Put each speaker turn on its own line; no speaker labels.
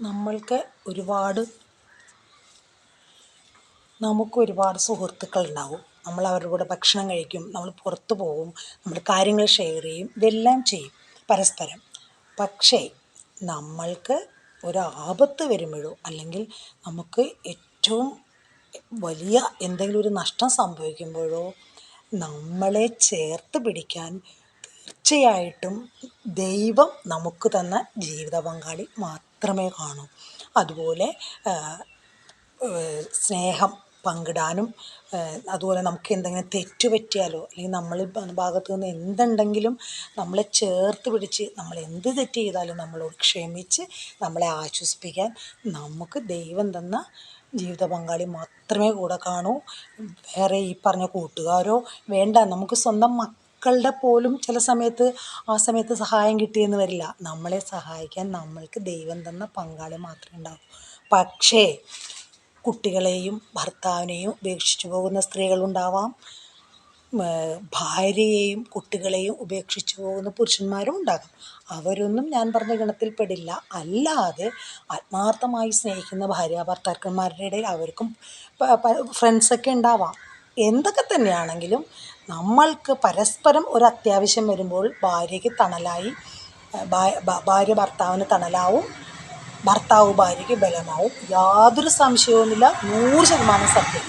നമ്മൾക്ക് ഒരുപാട് നമുക്ക് ഒരുപാട് സുഹൃത്തുക്കളുണ്ടാവും നമ്മൾ അവരുടെ കൂടെ ഭക്ഷണം കഴിക്കും നമ്മൾ പുറത്ത് പോകും നമ്മൾ കാര്യങ്ങൾ ഷെയർ ചെയ്യും ഇതെല്ലാം ചെയ്യും പരസ്പരം. പക്ഷേ നമ്മൾക്ക് ഒരു ആപത്ത് വരുമ്പോഴോ അല്ലെങ്കിൽ നമുക്ക് ഏറ്റവും വലിയ എന്തെങ്കിലും ഒരു നഷ്ടം സംഭവിക്കുമ്പോഴോ നമ്മളെ ചേർത്ത് പിടിക്കാൻ തീർച്ചയായിട്ടും ദൈവം നമുക്ക് തന്ന ജീവിത പങ്കാളി മാത്രമേ കാണൂ. അതുപോലെ സ്നേഹം പങ്കിടാനും അതുപോലെ നമുക്ക് എന്തെങ്കിലും തെറ്റ് പറ്റിയാലോ അല്ലെങ്കിൽ നമ്മൾ ഭാഗത്ത് നിന്ന് എന്തുണ്ടെങ്കിലും നമ്മളെ ചേർത്ത് പിടിച്ച് നമ്മൾ എന്ത് തെറ്റ് ചെയ്താലും നമ്മളോട് ക്ഷമിച്ച് നമ്മളെ ആശ്വസിപ്പിക്കാൻ നമുക്ക് ദൈവം തന്ന ജീവിത പങ്കാളി മാത്രമേ കൂടെ കാണൂ. വേറെ ഈ പറഞ്ഞ കൂട്ടുകാരോ വേണ്ട നമുക്ക് സ്വന്തം മക്കളുടെ പോലും ചില സമയത്ത് ആ സമയത്ത് സഹായം കിട്ടിയെന്ന് വരില്ല. നമ്മളെ സഹായിക്കാൻ നമ്മൾക്ക് ദൈവം തന്ന പങ്കാളി മാത്രമേ ഉണ്ടാവൂ. പക്ഷേ കുട്ടികളെയും ഭർത്താവിനെയും ഉപേക്ഷിച്ചു പോകുന്ന സ്ത്രീകളുണ്ടാവാം ഭാര്യയെയും കുട്ടികളെയും ഉപേക്ഷിച്ചു പോകുന്ന പുരുഷന്മാരും ഉണ്ടാകാം. അവരൊന്നും ഞാൻ പറഞ്ഞ ഗണത്തിൽപ്പെടില്ല. അല്ലാതെ ആത്മാർത്ഥമായി സ്നേഹിക്കുന്ന ഭാര്യ ഭർത്താക്കന്മാരുടെ ഇടയിൽ അവർക്കും ഫ്രണ്ട്സൊക്കെ ഉണ്ടാവാം. എന്തൊക്കെ തന്നെയാണെങ്കിലും നമ്മൾക്ക് പരസ്പരം ഒരു അത്യാവശ്യം വരുമ്പോൾ ഭാര്യയ്ക്ക് തണലായി ഭാര്യ ഭർത്താവിന് തണലാവും ഭർത്താവ് ഭാര്യയ്ക്ക് ബലമാവും. യാതൊരു സംശയവുമില്ല. നൂറ് ശതമാനം സത്യം.